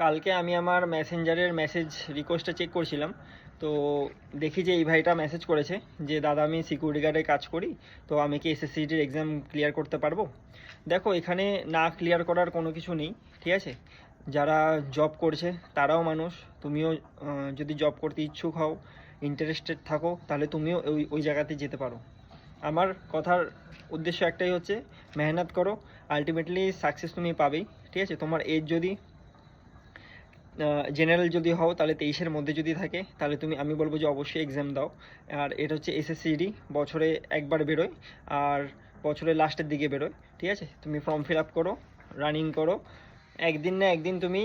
কালকে আমি আমার মেসেঞ্জারের মেসেজ রিকোয়েস্টটা চেক করছিলাম। তো দেখি যে এই ভাইটা মেসেজ করেছে যে, দাদা, আমি সিকিউরিটি গার্ডে কাজ করি, তো আমি কি এসএসসিটির এক্সাম ক্লিয়ার করতে পারব? দেখো, এখানে না ক্লিয়ার করার কোনো কিছু নেই, ঠিক আছে? যারা জব করছে, তারাও মানুষ। তুমিও যদি জব করতে ইচ্ছুক হও ইন্টারেস্টেড থাকো, তাহলে তুমিও ওই ওই জায়গাতে যেতে পারো। আমার কথার উদ্দেশ্য একটাই হচ্ছে, মেহনত করো। আলটিমেটলি সাকসেস তুমি পাবেই, ঠিক আছে? তোমার এজ যদি জেনারেল যদি হও, তাহলে তেইশের মধ্যে যদি থাকে, তাহলে তুমি, আমি বলব যে অবশ্যই এক্সাম দাও। আর এটা হচ্ছে এসএসসিডি বছরে একবার বেরোয়, আর বছরের লাস্টের দিকে বেরোয়, ঠিক আছে? তুমি ফর্ম ফিল আপ করো রানিং করো, একদিন না একদিন তুমি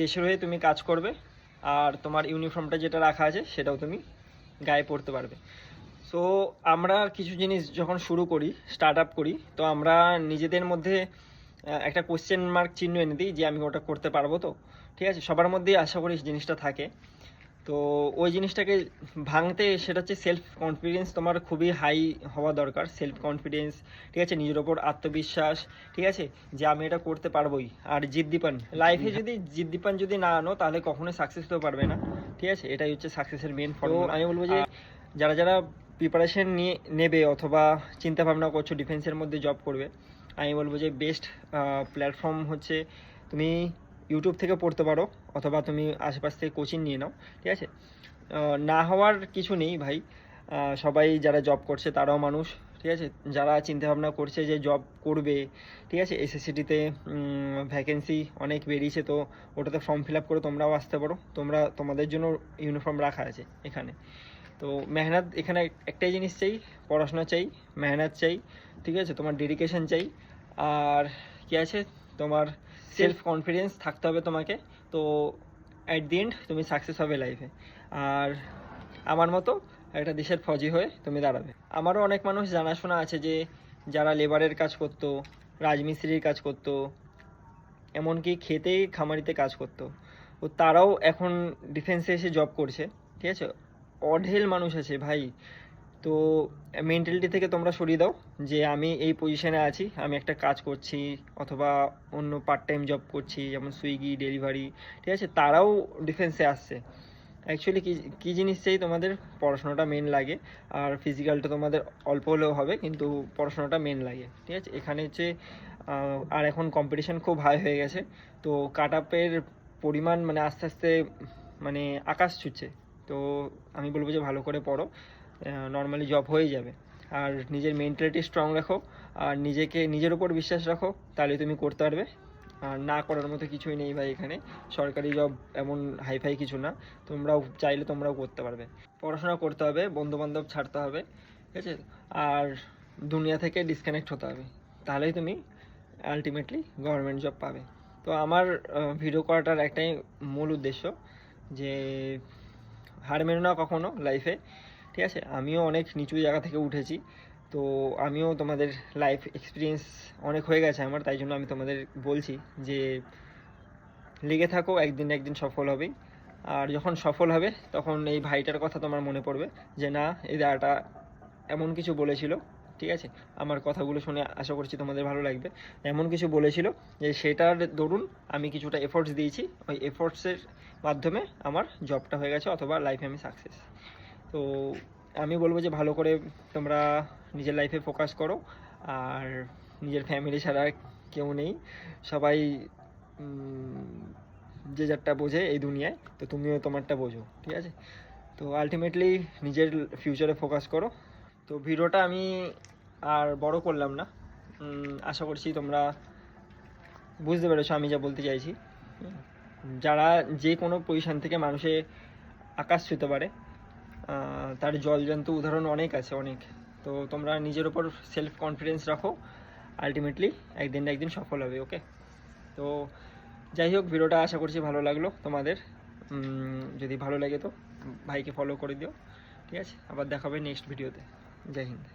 দেশের হয়ে তুমি কাজ করবে, আর তোমার ইউনিফর্মটা যেটা রাখা আছে, সেটাও তুমি গায়ে পরতে পারবে। সো আমরা কিছু জিনিস যখন শুরু করি স্টার্ট আপ করি, তো আমরা নিজেদের মধ্যে একটা কোশ্চেন মার্ক চিহ্ন এনে দিই যে আমি ওটা করতে পারব তো। ঠিক আছে? সবার মধ্যেই আশা করি জিনিসটা থাকে। তো ওই জিনিসটাকে ভাঙতে সেটা হচ্ছে সেলফ কনফিডেন্স তোমার খুবই হাই হওয়া দরকার। সেলফ কনফিডেন্স ঠিক আছে? নিজের ওপর আত্মবিশ্বাস ঠিক আছে? যে আমি এটা করতে পারবোই। আর জিদ্দিপান লাইফে যদি জিদ্দিপান যদি না আনো তাহলে কখনোই সাকসেস হতে পারবে না। ঠিক আছে? এটাই হচ্ছে সাকসেসের মেন ফর্মুলা আমি বলব যে যারা যারা প্রিপারেশন নিয়ে নেবে অথবা চিন্তা ভাবনা করছ ডিফেন্সের মধ্যে জব করবে আমি বলব যে বেস্ট প্ল্যাটফর্ম হচ্ছে তুমি ইউটিউব থেকে পড়তে পারো, অথবা তুমি আশেপাশ থেকে কোচিং নিয়ে নাও, ঠিক আছে? না হওয়ার কিছু নেই ভাই। সবাই যারা জব করছে তারাও মানুষ, ঠিক আছে? যারা চিন্তা ভাবনা করছে যে জব করবে, ঠিক আছে? এসএসসিটিতে ভ্যাকেন্সি অনেক বেরিয়েছে, তো ওটাতে ফর্ম ফিল আপ করে তোমরাও আসতে পারো। তোমরা, তোমাদের জন্য ইউনিফর্ম রাখা আছে এখানে। তো মেহনত, এখানে একটাই জিনিস চাই, পড়াশোনা চাই, মেহনত চাই, ঠিক আছে? তোমার ডেডিকেশন চাই। আর কি আছে? তোমার সেলফ কনফিডেন্স থাকতে হবে তোমাকে। তো অ্যাট দি এন্ড তুমি সাকসেস হবে লাইফে আর আমার মতো একটা দেশের ফৌজি হয়ে তুমি দাঁড়াবে। আমারও অনেক মানুষ জানাশোনা আছে যে যারা লেবারের কাজ করতো, রাজমিস্ত্রির কাজ করতো, এমনকি খেতে খামারিতে কাজ করতো। তো তারাও এখন ডিফেন্সে এসে জব করছে, ঠিক আছে? অঢেল মানুষ আছে ভাই। তো মেন্টালিটি থেকে তোমরা সরিয়ে দাও যে আমি এই পজিশনে আছি, আমি একটা কাজ করছি অথবা অন্য পার্ট টাইম জব করছি, যেমন সুইগি ডেলিভারি ঠিক আছে? তারাও ডিফেন্সে আসছে। অ্যাকচুয়ালি কী কী জিনিস চাই তোমাদের? পড়াশোনাটা মেন লাগে, আর ফিজিক্যালটা তোমাদের অল্প হলেও হবে, কিন্তু পড়াশোনাটা মেন লাগে, ঠিক আছে? এখানে হচ্ছে আর এখন কম্পিটিশন খুব হাই হয়ে গেছে, তো কাট আপের পরিমাণ মানে আস্তে আস্তে মানে আকাশ ছুটছে। তো আমি বলব যে ভালো করে পড়ো। নর্মালি জব হয়ে যাবে। আর নিজের মেন্টালিটি স্ট্রং রাখো, আর নিজেকে, নিজের উপর বিশ্বাস রাখো, তাহলে তুমি করতে পারবে। আর না করার মতো কিছুই নেই ভাই এখানে। সরকারি জব এমন হাইফাই কিছু না, তোমরাও চাইলে তোমরাও করতে পারবে। পড়াশোনা করতে হবে বন্ধু বান্ধব ছাড়তে হবে, ঠিক আছে? আর দুনিয়া থেকে ডিসকানেক্ট হতে হবে, তাহলেই তুমি আলটিমেটলি গভর্নমেন্ট জব পাবে। তো আমার ভিডিও করাটার একটাই মূল উদ্দেশ্য যে হার মেনো না কখনো লাইফে ঠিক আছে? আমিও অনেক নিচু জায়গা থেকে উঠেছি। তো আমিও তোমাদের লাইফ এক্সপিরিয়েন্স অনেক হয়ে গেছে আমার, তাই জন্য আমি তোমাদের বলছি যে লেগে থাকো, একদিন একদিন সফল হবেই আর যখন সফল হবে, তখন এই ভাইটার কথা তোমার মনে পড়বে যে, না, এই দাদাটা এমন কিছু বলেছিল। ঠিক আছে? আমার কথাগুলো শুনে আশা করছি তোমাদের ভালো লাগবে। এমন কিছু বলেছিল যে, সেটার দরুন আমি কিছুটা এফোর্টস দিয়েছি। ওই এফোর্টসের মাধ্যমে আমার জবটা হয়ে গেছে, অথবা লাইফে আমি সাকসেস তো আমি বলব যে ভালো করে তোমরা নিজের লাইফে ফোকাস করো, আর নিজের ফ্যামিলি ছাড়া কেউ নেই। সবাই যে যারটা বোঝে এই দুনিয়ায়, তো তুমিও তোমারটা বোঝো, ঠিক আছে? তো আলটিমেটলি নিজের ফিউচারে ফোকাস করো। তো ভিডিওটা আমি আর বড় করলাম না। আশা করছি তোমরা বুঝতে পেরেছ আমি যা বলতে চাইছি। যারা যে কোনো পজিশন থেকে মানুষে আকাশ ছুঁতে পারে তার জলজন্তু উদাহরণ অনেক আছে, অনেক। তো তোমরা নিজের ওপর সেলফ কনফিডেন্স রাখো আলটিমেটলি একদিন না একদিন সফল হবে ওকে তো যাই হোক, ভিডিওটা আশা করছি ভালো লাগল তোমাদের। যদি ভালো লাগে তো ভাইকে ফলো করে দিও, ঠিক আছে? আবার দেখাবে নেক্সট ভিডিওতে জয় হিন্দ।